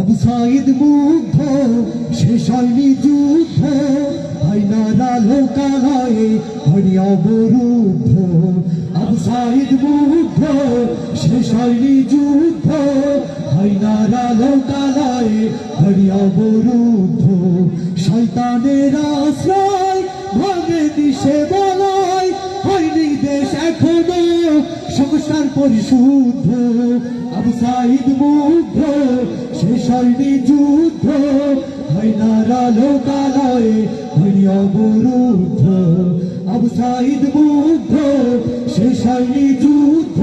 আবু সাইদ মুগ্ধ শেষ হয়নি যুদ্ধ আইনারা লোকালয়ে হয়নি অবরুদ্ধ। আবু সাইদ মুগ্ধ শেষ হয়নি যুদ্ধ আইনারা লোকালয়ে হয়নি অবরুদ্ধ। শয়তানের আশ্রয় ভাঙে দিশে পরিশুদ্ধ আবু সাইদ মুগ্ধ শেষ হয়নি যুদ্ধ হাইনারা লোকালয়ে হয়নি অবরুদ্ধ। আবু সাইদ মুগ্ধ শেষ হয়নি যুদ্ধ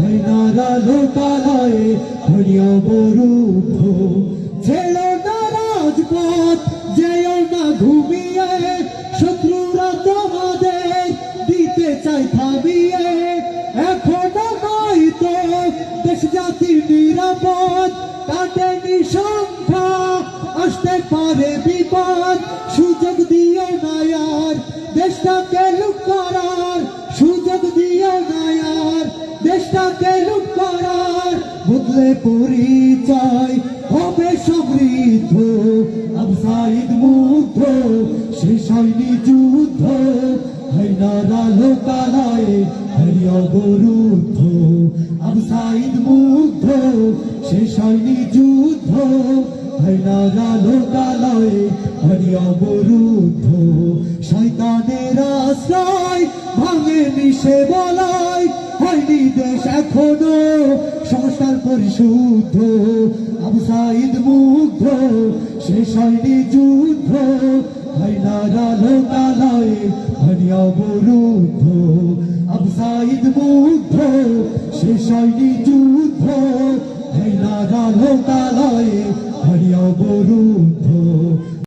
হাইনারা লোকালয়ে হয়নি অবরুদ্ধ। ছেড় না রাজপথ, যেও না ঘুমিয়ে, শত্রুরা তোমাদের দিতে চাই থামিয়ে জাতি নিরাপদ কাটেনি সংখ্যা আসতে পারে বিপদ। সুযোগ দিও না আর দেশটাকে লুট করার। সুযোগ দিও না আর দেশটাকে লুট করার। বদলে পরিচয় হবে সমৃদ্ধ। আবসাইদ মুগ্ধ, শেষ হয়নি যুদ্ধ। হাইনারা লোকালয়ে হরি অবরুদ্ধ আবসাইদ মুগ্ধ শেষ হয়নি যুদ্ধ, ভাইনা হাইনারা লোকালয়ে হরি অবরুদ্ধ। শয়তানের আশ্রয় ভাঙে নিশে বলায়, হয়নি দেশ এখনও সংস্কার পরিশুদ্ধ। আবু সাইদ মুগ্ধ শেষ হয়নি যুদ্ধ হাইনারা লোকালয়ে হরি অবরুদ্ধ বরুদ্ধ আবসাইদ বুদ্ধ শেষ হয়নি যুদ্ধ। হাইনারা লোকালয়ে হরিয়া অবরুদ্ধ